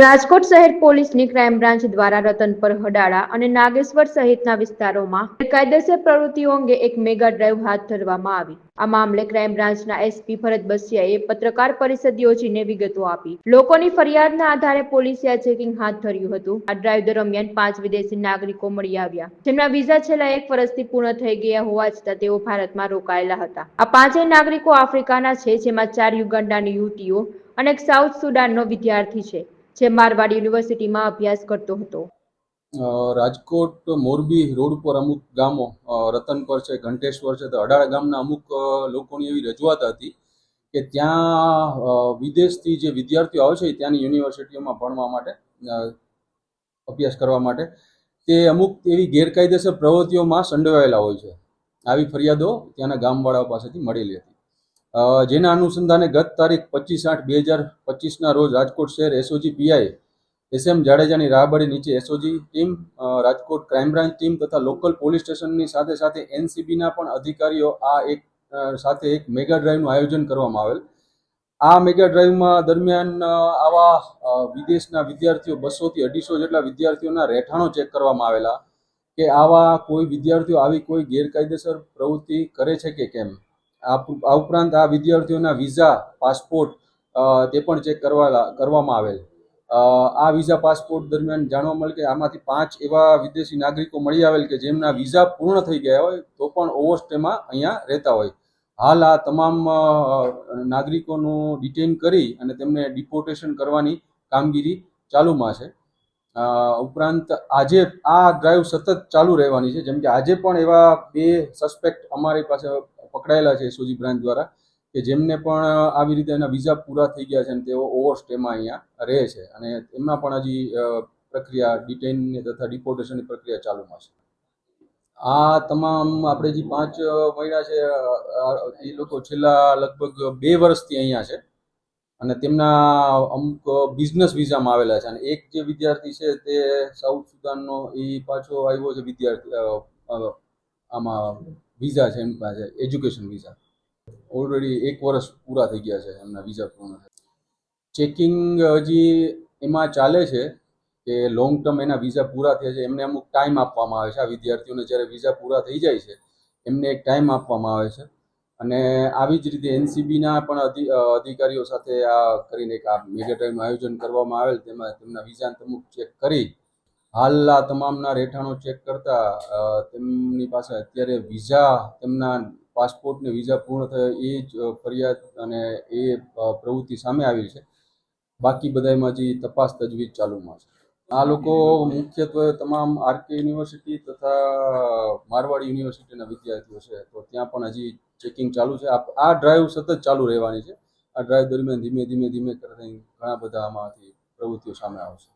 રાજકોટ શહેર પોલીસની crime branch દ્વારા રતનપર હડાળા અને નાગેશ્વર સહિતના વિસ્તારોમાં ગેરકાયદેસર પ્રવૃત્તિઓ અંગે એક મેગા ડ્રાઈવ હાથ ધરવામાં આવી. આ મામલે ક્રાઇમ બ્રાન્ચના એસપી ભરત બસિયાએ પત્રકાર પરિષદ યોજીને વિગતો આપી. લોકોની ફરિયાદના આધારે પોલીસે આ ચેકિંગ હાથ ધર્યું હતું. આ ડ્રાઈવ દરમિયાન પાંચ વિદેશી નાગરિકો મળી આવ્યા. જેમના વિઝા છેલ્લા એક વર્ષથી પૂર્ણ થઈ ગયા હોવા છતાં તેઓ ભારતમાં રોકાયેલા હતા. આ પાંચેય નાગરિકો આફ્રિકાના છે, જેમાં ચાર યુગાન્ડાની યુવતીઓ અને એક સાઉથ સુડાનનો વિદ્યાર્થી છે. જે મારવાડ યુનિવર્સિટીમાં અભ્યાસ કરતો હતો. રાજકોટ મોરબી રોડ પર અમુક ગામો રતનપર છે, ઘંટેશ્વર છે, તો અડાળ ગામના અમુક લોકોની એવી રજૂઆત હતી કે ત્યાં વિદેશથી જે વિદ્યાર્થીઓ આવે છે ત્યાંની યુનિવર્સિટીઓમાં ભણવા માટે અભ્યાસ કરવા માટે, તે અમુક એવી ગેરકાયદેસર પ્રવૃત્તિઓમાં સંડોવાયેલા હોય છે. આવી ફરિયાદો ત્યાંના ગામવાળાઓ પાસેથી મળેલી હતી. જેના અનુસંધાને ગત તારીખ પચીસ આઠ બે હજાર પચીસના રોજ રાજકોટ શહેર એસઓજી પીઆઈ એસ એમ જાડેજાની રાહબડી નીચે SOG team Rajkot crime branch team તથા લોકલ પોલીસ સ્ટેશનની સાથે સાથે એનસીબીના પણ અધિકારીઓ આ એક સાથે એક મેગા ડ્રાઈવનું આયોજન કરવામાં આવેલ. આ મેગા ડ્રાઈવમાં દરમિયાન આવા વિદેશના વિદ્યાર્થીઓ બસોથી અઢીસો જેટલા વિદ્યાર્થીઓના રહેઠાણો ચેક કરવામાં આવેલા કે આવા કોઈ વિદ્યાર્થીઓ આવી કોઈ ગેરકાયદેસર પ્રવૃત્તિ કરે છે કે કેમ? આ ઉપરાંત આ વિદ્યાર્થીઓના વિઝા, પાસપોર્ટ તે પણ ચેક કરવા કરવામાં આવેલ. આ વિઝા, પાસપોર્ટ દરમિયાન જાણવા મળે કે આમાંથી પાંચ એવા વિદેશી નાગરિકો મળી આવેલ કે જેમના વિઝા પૂર્ણ થઈ ગયા હોય, તો પણ ઓવરસ્ટેમાં અહીંયા રહેતા હોય. હાલ આ તમામ નાગરિકોનું ડિટેન કરી અને તેમને ડિપોર્ટેશન કરવાની કામગીરી ચાલુમાં છે. ઉપરાંત આજે આ ડ્રાઈવ સતત ચાલુ રહેવાની છે. જેમ કે આજે પણ એવા બે સસ્પેક્ટ અમારી પાસે પકડાયેલા છે એસઓજી બ્રાન્ચ દ્વારા, કે જેમને પણ આવી રીતે એના વિઝા પૂરા થઈ ગયા છે અને તેઓ ઓવર સ્ટેમાં અહીંયા રહે છે. અને એમના પણ હજી પ્રક્રિયા ડિટેઇન તથા ડિપોર્ટેશનની પ્રક્રિયા ચાલુમાં છે. આ તમામ આપણે જે પાંચ મહિના છે એ લોકો છેલ્લા લગભગ બે વર્ષથી અહીંયા છે. અને તેમના અમુક બિઝનેસ વિઝામાં આવેલા છે. અને એક જે વિદ્યાર્થી છે તે સાઉથ સુદાનનો એ પાછો આવ્યો છે વિદ્યાર્થી આમાં વિઝા છે એમની પાસે એજ્યુકેશન વિઝા ઓલરેડી એક વર્ષ પૂરા થઈ ગયા છે એમના વિઝા પૂર્ણ ચેકિંગ હજી એમાં ચાલે છે કે લોંગ ટર્મ એના વિઝા પૂરા થયા છે. એમને અમુક ટાઈમ આપવામાં આવે છે. આ વિદ્યાર્થીઓને જ્યારે વિઝા પૂરા થઈ જાય છે, એમને એક ટાઈમ આપવામાં આવે છે. અને આવી જ રીતે એનસીબીના પણ અધિ અધિકારીઓ સાથે આ કરીને એક આ મેગા આયોજન કરવામાં આવેલ. તેમાં તેમના વિઝાને અમુક ચેક કરી હાલ આ તમામના રહેઠાણો ચેક કરતા તેમની પાસે અત્યારે વિઝા તેમના પાસપોર્ટને વિઝા પૂર્ણ થયો એ જ ફરિયાદ અને એ પ્રવૃત્તિ સામે આવી છે. બાકી બધામાં હજી તપાસ તજવીજ ચાલુમાં છે. આ લોકો મુખ્યત્વે તમામ આરકે યુનિવર્સિટી તથા મારવાડ યુનિવર્સિટીના વિદ્યાર્થીઓ છે. તો ત્યાં પણ હજી ચેકિંગ ચાલુ છે. આ ડ્રાઈવ સતત ચાલુ રહેવાની છે. આ ડ્રાઈવ દરમિયાન ધીમે ધીમે ધીમે કરીને ઘણા બધા આમાંથી પ્રવૃત્તિઓ સામે આવશે.